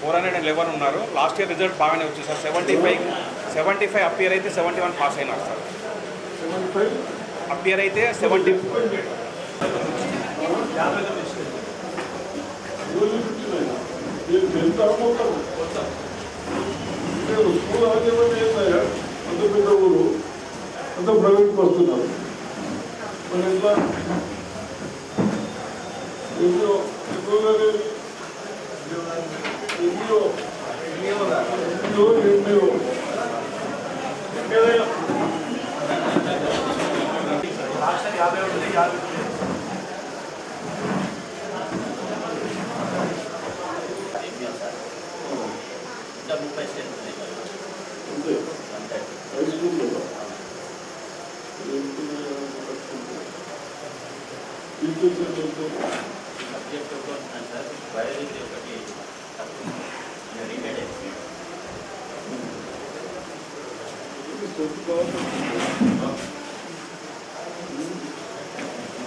Four hundred and eleven ఉన్నారు. Last year result బాగానే వచ్చింది sir. Seventy five seventy five up అయితే seventy one pass అయినారు sir. Up అయితే సెవెంటీ స్కూల్ అంత ప్రైవేట్కి వస్తున్నారు మరి ఎట్లా? ఎన్నో ఎన్నో ఎన్నో ఎన్నో ఎన్నో ఏదైనా అంతే. హై స్కూల్లో టీచర్స్ ఏంటంటే సబ్జెక్ట్ ఒక ఉన్నాను సార్ బయాలజీ ఒకటి తక్కువ రిటైర్డ్ అయిపోయింది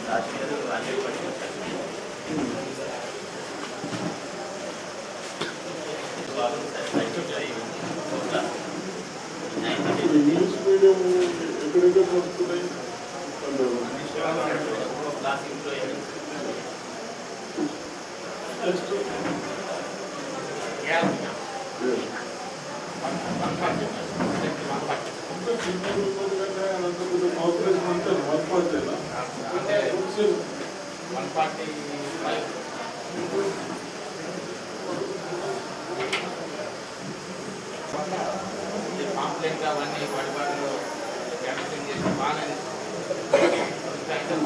last year hundred percent sir బాగుంది sir subject ninth English medium ఎక్కడెక్కడ వస్తున్నాయి అంటారు క్లాస్ అయ్యింది నెక్స్ట్ అంటే వన్ ఫార్టీ ఫైవ్ కాంప్లైంట్ అవన్నీ వాటి వాటిలో చేసి బాగానే ఇంకా అయితే ఫార్టీ ఫైవ్ మెంబర్స్ ఉన్నాక చేయండి వన్ ఫార్టీ ఫైవ్ ఎవరు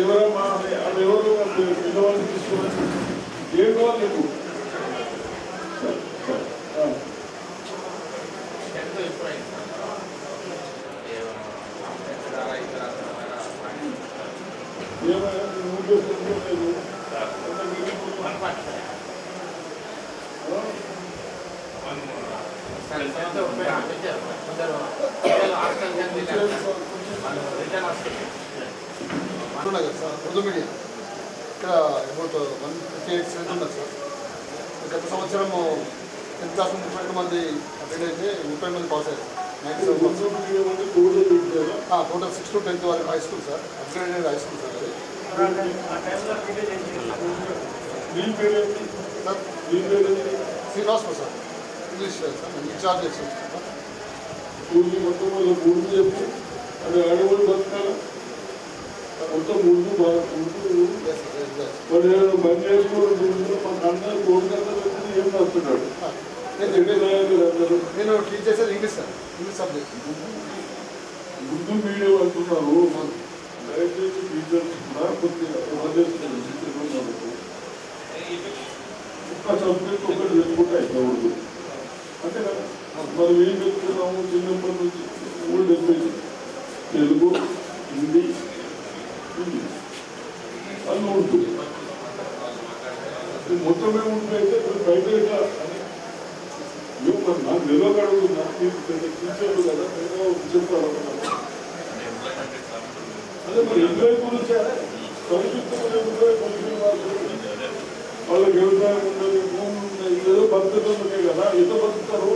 ఎవరమ్మా ఎవరు పిల్లవాళ్ళు తీసుకోవాలి ఏ కావాలి నీకు టెన్త్ ఎప్పుడు అయింది కాంప్లైంట్ ద్వారా ఇతర ఏమైనా నువ్వు చేసుకుంటూ వన్ ఫార్టీ ఫైవ్ కొందరు పిల్లలు హాస్టల్ వాళ్ళు రిటర్న్ వస్తుంది ఉన్నాయి కదా సార్? ఉర్దూ మీడియం. ఇక్కడ about one fifty eight students ఉన్నారు సార్. గత సంవత్సరం టెన్త్ క్లాస్ ముప్పై రెండు మంది అటెండ్ అయితే ముప్పై మంది పాస్ అయ్యారు. టోటల్ సిక్స్ టు టెన్త్ వరకు high school sir. Upgraded high school sir అది? శ్రీనివాస్ సార్. ఇంగ్లీష్ ఇన్ఛార్జ్ చేస్తాం స్కూల్కి మొత్తం వాళ్ళ ముందు చెప్పు అది ఆడవాళ్ళు బతకాల మొత్తం ముందు బాగా ముందు వేసుకోవడం ఏదో బంద్ చేసుకోవడం ముందు మా ఏం వస్తున్నాడు నేను టీచ్ చేసేది ఇంగ్లీష్ సార్ ఇంగ్లీష్ సబ్జెక్ట్ ముందు మీడియం అంటున్నారు దయచేసి టీచర్స్ కూడా కొద్దిగా వదిలేస్తున్నారు టీచర్లు సబ్జెక్ట్ ఒకటి తెలుసుకుంటే అవుతుంది మనం ఏం చెప్తున్నాము చిన్నప్పటి నుంచి మూడు డెఫినేషన్ తెలుగు హిందీ ఇంగ్లీష్ అన్నీ ఉంటుంది మొత్తం మొత్తమే ఉంటుందైతే ఇప్పుడు బయట ఎట్లా? అని నాకు తెలియక అడుగుతున్నా మీకు పెద్ద టీచర్లు కదా ఏదో చెప్పాలనుకున్నాను అదే మరి ఎంప్లాయ్ గురించి. సంక్షిప్తమైన ఎంప్లాయ్ కలిగిన వాళ్ళు వాళ్ళకి వ్యవసాయం ఉన్నది భూమి ఉన్నది ఏదో బతుకుతుందే కదా ఎంత బతుకుతారు.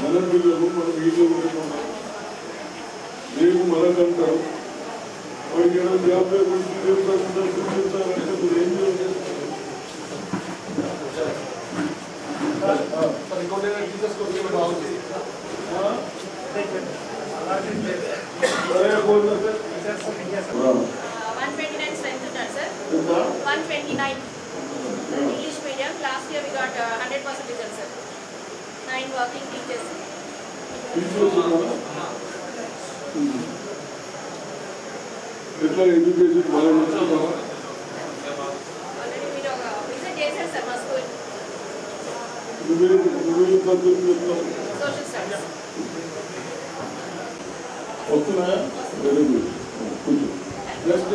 మన పిల్లలు మన వీళ్ళు ఉంటున్నాం రేపు మనకంటారు వాడికి ఏదో జాబ్ లేకుండా చూపిస్తారంటే మీరు ఏం చేస్తారు sir English medium, last year we got one twenty nine strength ఉన్నారు సార్ ఎంత వన్ ఎట్లా ఎడ్యుకేషన్ బాగా నచ్చుతున్నావా మీరు చెప్తావు వస్తున్నాయా వెరీ గుడ్ కూర్చో నెక్స్ట్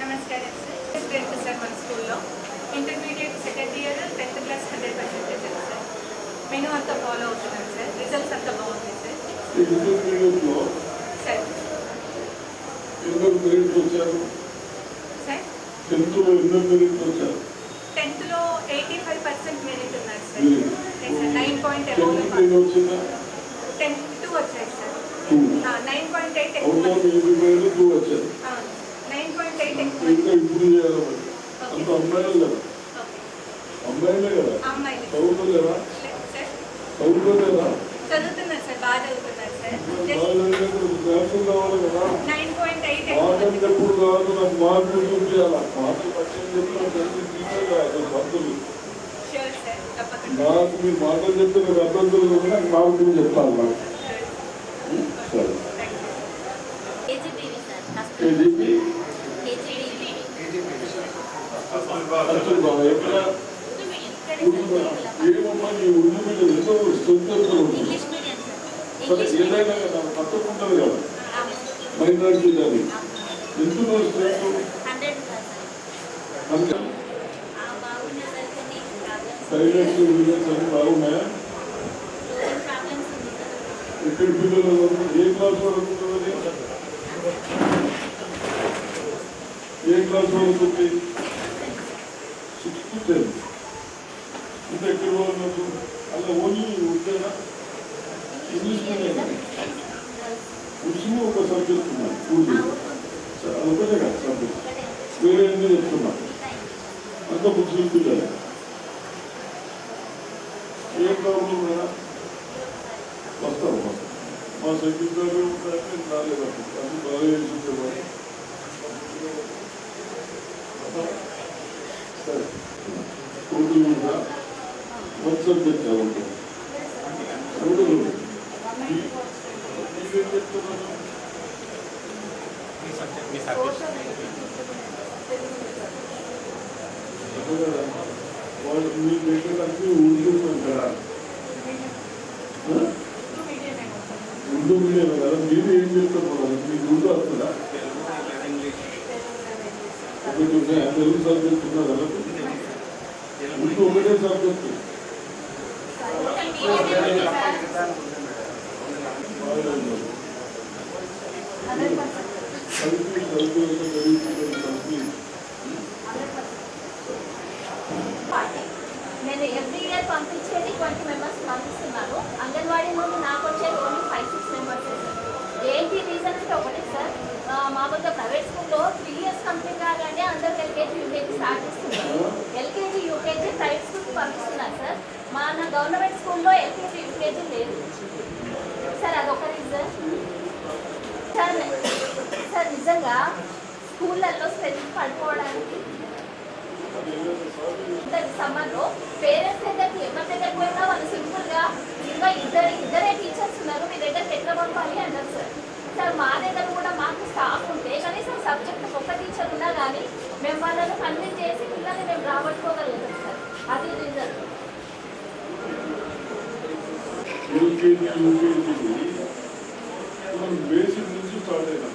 నమస్కారం సార్ స్టూడెంట్ సార్ మన స్కూల్లో. Intermediate second year tenth class hundred percentage sir menu అంతా ఫాలో అవుతున్నాను సార్ రిజల్ట్స్ అంతా బాగుంది సార్ వచ్చారు? టెన్త్లో ఎయిటీ ఫైవ్ పర్సెంట్ మెరిట్ ఉన్నారు sir. Nine point tenth two వచ్చాయి sir nine point eight nine point eight ఎక్కువ ఇంకా మరి అమ్మాయిలు కదా? అమ్మాయిలే. కదా? సార్. చదువుకోలేరా చదువుతున్నారు సార్ బాగా చదువుతున్నారు సార్. మార్కులు కావాలి కదా? మాటలు ఎప్పుడు కాదు నాకు మార్కులు చూపించాలా మార్కులు టీచర్ కాదు భక్తులు నాకు మీరు మాటలు చెప్తే నాకు అభ్యంతరం లేదు నాకు మార్కులు చెప్తాను నాకు సరే. అసలు ఎక్కడ ఏమమ్మా నీ ఉర్దూ మీద ఎంతో స్ట్రెంత్ ఉంది సరే ఏదైనా కదా కదా మైనారిటీ కానీ ఎందుకు అన్ని బాగున్నాయా ఇక్కడ పిల్లలు ఏ క్లాస్ వరకు ఉంటుంది ఏ క్లాస్ వరకు సిక్స్త్ టెన్త్ ఇంకా ఎక్కడ ఉన్నట్టు అలా ఓన్లీ ఉంటేనా ఇంగ్లీష్ మీడియం ఉర్సు ఒక సబ్జెక్ట్ ఉన్నాయి ఉర్దూ సరే, అదొకటే కదా సబ్జెక్ట్ వేరే అన్ని చెప్తున్నా అంత ముస్లిం పిల్లలు ఏ ప్రాబ్లం లేదా వస్తాం వస్తాం మా సెక్రటరీ ఉంటాయంటే రాలేదు అప్పుడు అది బాగా చేసింది సరే ఉర్దూ కూడా వన్ సబ్జెక్ట్ చదువుతాం ఉర్దూ మీరేం చెప్తున్నారు మీ సబ్జెక్ట్ మీ సబ్జెక్ట్ అదే కదా వాళ్ళు మీ దగ్గర అన్ని ఉర్దూ అంటారా ఆ? ఉర్దూ మీడియం కదా మీరు ఏం చెప్తున్నారు మీకు ఉర్దూ వస్తుందా ఒకటి? తెలుగు సబ్జెక్ట్ ఉన్నా కదా ఉర్దూ ఒకటే సబ్జెక్ట్ కలిపి ఒక కలిపి కలిపి పార్టీ నేను ఎవ్రీ ఇయర్ పంపించేది ట్వంటీ మెంబర్స్ పంపిస్తున్నాను అంగన్వాడీ నుండి నాకు వచ్చేది ఓన్లీ ఫైవ్ సిక్స్ మెంబర్స్ ఏంటి రీజన్ అంటే ఒకటి సార్ ఆ, మామూలుగా ప్రైవేట్ స్కూల్లో త్రీ ఇయర్స్ కంప్లీట్ కాగానే అందరికి ఎల్కేజీ యూకేజీ స్టార్ట్ చేస్తున్నారు ఎల్కేజీ యూకేజీ ప్రైవేట్ స్కూల్కి పంపిస్తున్నారు సార్ మన గవర్నమెంట్ స్కూల్లో ఎల్కేజీ యూకేజీ లేదు సార్ అదొక రీజన్ సార్ సార్ నిజంగా స్కూళ్ళల్లో స్ట్రెంత్ పడుకోవడానికి. సమ్మర్లో పేరెంట్స్ దగ్గరికి ఎవరి దగ్గరికి పోయినా వాళ్ళు సింపుల్గా ఇంకా ఇద్దరు ఇద్దరే టీచర్స్ ఉన్నారు. మీ దగ్గరికి ఎట్లా పంపాలి అంటారు సార్. సార్ మా దగ్గర కూడా మాకు స్టాఫ్ ఉంటే కనీసం సబ్జెక్ట్ ఒక్క టీచర్ ఉన్నా కానీ మేము వాళ్ళని కన్విన్స్ చేసి పిల్లల్ని మేము రాబట్టుకోగలుగుతాం సార్. అది రీజన్ యూకేజీ యూకేజీ. మనం బేసిక్ నుంచి స్టార్ట్ అయినాం.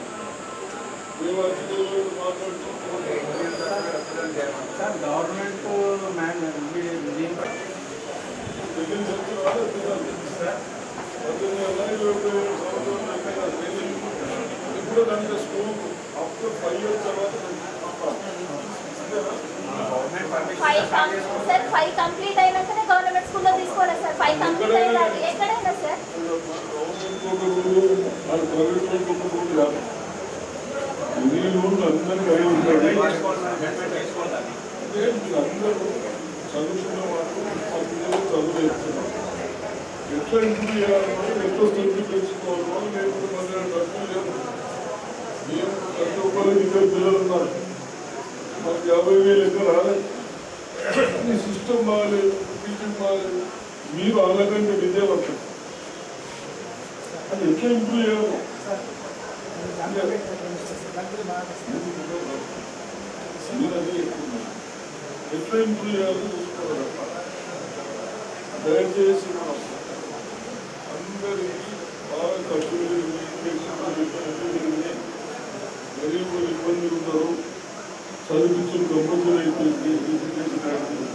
ఎల్కేజీ యూకేజీ చదువుతుంది మళ్ళీ పదిహేను వచ్చాం త్రీ ఇయర్స్ నుండే ప్రైవేట్కి వెళ్ళిన వాళ్ళు మళ్ళీ రాదు సార్ మా దగ్గరికి అది గైడ్ కాదు ఇప్పుడు ఒక రిప్రజెంటేషన్ చేయండి టీచర్స్ మీకు అన్ని గైడ్ అంతా మీకు ఆమె ఎప్పుడు వాళ్ళు వేరు కానీ మేము అతిథులు మాట్లాడుకుంటున్నాం సార్ గవర్నమెంట్ మ్యాన్ దీంట్లో సెకండ్ సెక్షన్ వాళ్ళు తినాలి పద్దెనిమిది వందల ఇరవై ఏడు సంవత్సరాలు అయిపోయినా ట్రైనింగ్ ఇప్పుడు దానికి స్కూల్ ఆఫ్టర్ ఫైవ్ ఇయర్స్ తర్వాత ఫైవ్ సార్ ఫైవ్ కంప్లీట్ అయినాకనే గవర్నమెంట్ స్కూల్లో తీసుకోవాలి సార్ ఫైవ్ కంప్లీట్ అయినా ఎక్కడైనా సార్ గవర్నమెంట్ ఒక అందరికీ అయి మీరు అందరూ చదువుకున్న వాళ్ళు మా పిల్లలు చదువు చేస్తున్నారు ఎట్లా ఇంప్రూవ్ చేయాలన్నది ఎట్లా స్టెప్ పెంచుకోవాలో నేను మన డబ్బులు లేవు మేము ప్రతి ఒక్కరు ఇద్దరు పిల్లలు ఉన్నారు మాకు యాభై వేలు ఎక్కడ రాలేదు సిస్టమ్ బాగాలేదు టీచింగ్ బాగాలేదు మీరు అలాగంటే విద్యావంతం అది ఎట్లా ఇంప్రూవ్ చేయాలి మీరు అదే దయచేసి అందరికీ బాగా ఖర్చు పెరిగింది, గరీబులు ఇబ్బందులు ఉన్నారు చదివించిన కంపల్సరీ అయిపోయింది ఎడ్యుకేషన్ అయిపోయింది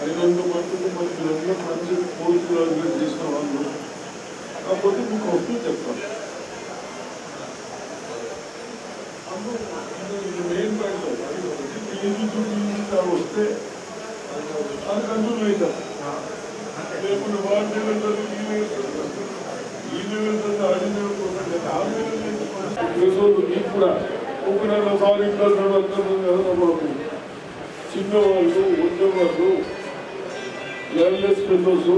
అయినంత మటుకు మంచి కోర్సులు చేసిన వాళ్ళు కాకపోతే మీకు వస్తూ చెప్తాను main point PG to PG వస్తే అది కంట్రోల్ అవుతాం లేకుంటే వాడి లెవెల్ ఈ లెవెల్ ఈ లెవెల్ ఆడి లెవెల్ ఆ లెవెల్ మీకు కూడా ఒకవేళ సారీ మనకు చిన్నవాళ్ళు ఉండేవాళ్ళు లెవెల్లెస్ ఫెలోస్.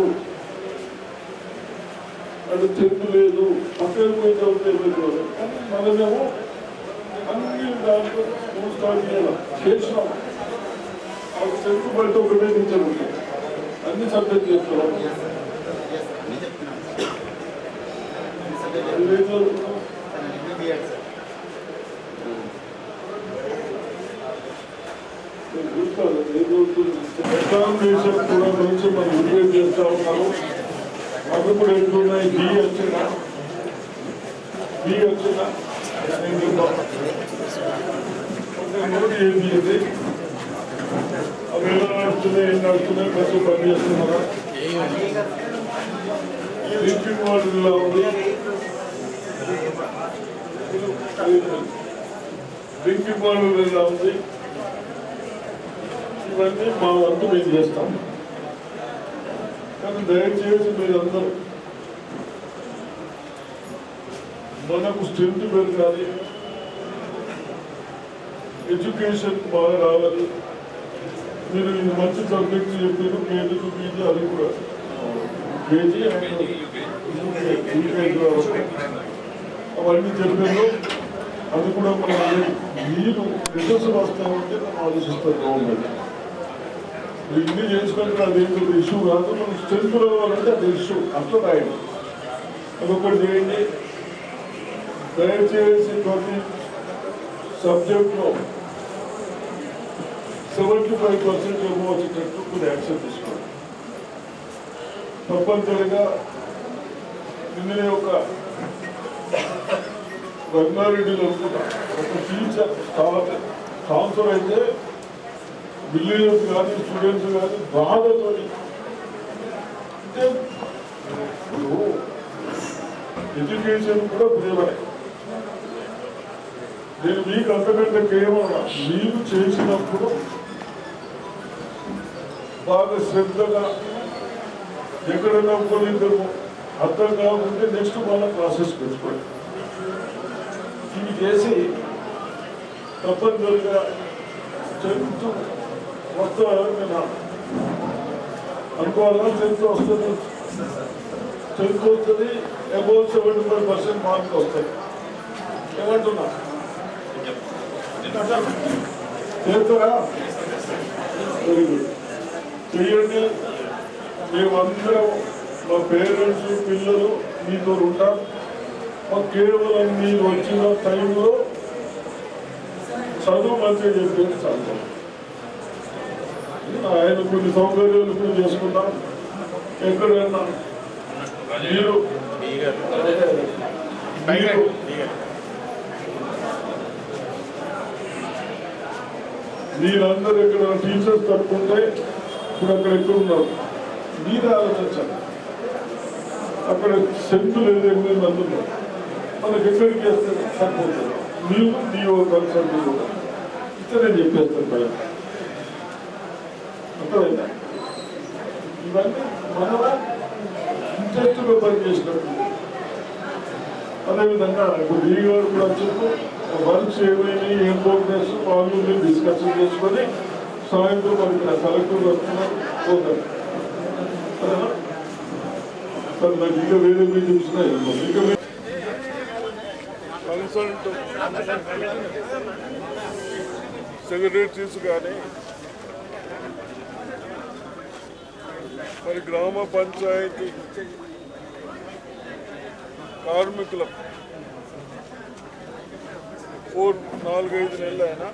అంటే తెలుగు లేదు అఫేర్ పోయి చదువుతారు కానీ మనమేమో అన్ని దాంట్లో స్కూల్ స్టార్ట్ చేయాలి? చేసినాం ఆ టెన్త్ బయట ఒకటే టీచర్ ఉంటాయి అన్ని సబ్జెక్ట్ చేస్తున్నాం ఏం చదువుతున్నాం ఎగ్జామినేషన్ కూడా గురించి మనం రివ్యూ చేస్తూ ఉన్నాము అవి కూడా ఎట్లున్నాయి బి వచ్చిందా బి వచ్చిందా నోటి ఏంటి ఇది అవి ఎలా నడుస్తున్నాయి ఏం నడుస్తున్నాయి బస్సు పని చేస్తున్నారా డ్రింకింగ్ వాటర్ ఇలా ఉంది. డ్రింకింగ్ వాటర్ ఇలా ఉంది. ఇవన్నీ మా వంతు మేము చేస్తాం. కానీ దయచేసి మీరందరూ మనకు స్ట్రెంత్ పెరగాలి. ఎడ్యుకేషన్ బాగా రావాలి. మీరు ఇది మంచి సబ్జెక్ట్ చెప్పారు కేజీ టు పీజీ అది కూడా కేజీ అండ్ అవన్నీ చెప్పారు అది కూడా మనం మీరు రిసోర్స్ వస్తామంటే మనం ఆలోచిస్తాం గవర్నమెంట్ ఇన్ని చేసుకుంటే అది ఇష్యూ కాదు మనం స్ట్రెంత్ రావాలంటే అది ఇష్యూ అట్లా రాయండి అదొకటి చేయండి దయచేసి ప్రతి సబ్జెక్ట్లో సెవెంటీ ఫైవ్ పర్సెంట్ ఏమో వచ్చేటట్టు కొన్ని యాక్షన్ తీసుకోవాలి. తప్పనిసరిగా నిన్ననే ఒక రంగారెడ్డిలో అనుకున్నా ఒక టీచర్ స్టాఫ్ కౌన్సిలర్ అయితే విలేజెస్ కానీ స్టూడెంట్స్ కానీ బాధతో అంటే ఎడ్యుకేషన్ కూడా ప్రేమనే. నేను మీకు అంతకంటే కేవలం మీరు చేసినప్పుడు బాగా శ్రద్ధగా ఎక్కడైనా ఒకరిద్దరు అర్థం కాకుంటే నెక్స్ట్ మన ప్రాసెస్ పెట్టుకోండి ఇవి చేసి తప్పనిసరిగా టెన్త్ నేను అనుకోవాలా? టెన్త్ వస్తుంది. టెన్త్ వస్తుంది. Above seventy five percent marks వస్తాయి. ఏమంటున్నా? చేస్తారా వెరీ గుడ్. చెయ్యండి మేమందరం మా పేరెంట్స్ పిల్లలు మీతో ఉంటాం. మాకు కేవలం మీరు వచ్చిన టైంలో చదువు మంచిగా చెప్పేది చదువు ఆయన కొన్ని సౌకర్యాలు కూడా చేసుకున్నాం ఎక్కడైనా మీరు మీరందరూ ఇక్కడ టీచర్స్ తప్పుకుంటే ఇప్పుడు అక్కడ ఎక్కడ ఉన్నారు? మీరే ఆలోచించాలి అక్కడ సెంటు లేదు ఎనిమిది మంది ఉన్నారు మనకి ఎక్కడికి వేస్తే సరిపోతుంది. మీరు డిఓ కన్సల్ట్ ఇట్లా నేను చెప్పేస్తాను పైన అర్థమైందా? ఇవన్నీ మన ఇంట్రెస్ట్గా పనిచేసినప్పుడు అదేవిధంగా ఇప్పుడు ఈ గారు కూడా చెప్పు వర్క్స్ ఏమైనా ఏం ప్రోగ్రెస్ వాళ్ళు డిస్కషన్ చేసుకొని సాయంత్రం మనకి నా కలెక్టర్ వస్తున్నారు నాకు ఇంకా వేరే మీటింగ్స్ ఉన్నాయి. ఇంకా కన్సల్ట్ సెక్రటరీస్ కానీ మరి గ్రామ పంచాయతీ కార్మికులకు ఫోర్ నాలుగైదు నెలలు అయినా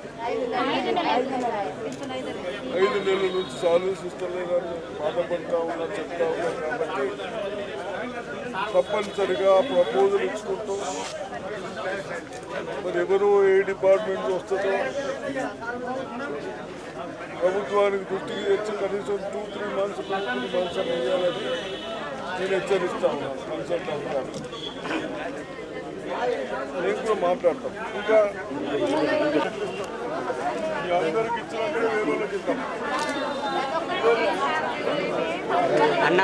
ఐదు నెలల నుంచి సాలరీస్ ఇస్తలేదని బాధపడతా ఉన్నా చెప్తా ఉన్నా కాబట్టి తప్పనిసరిగా ప్రపోజల్ ఇచ్చుకుంటాం. మరి ఎవరు ఏ డిపార్ట్మెంట్ వస్తుందో ప్రభుత్వానికి దృష్టికి తెచ్చి కనీసం two three months two three months అని వేయాలని నేను హెచ్చరిస్తా ఉన్నాను కన్సల్ట్ అవుతాను నేను కూడా మాట్లాడతాం. ఇంకా అందరికి ఇచ్చినట్టే వేరే వాళ్ళకి ఇద్దాం. అన్న.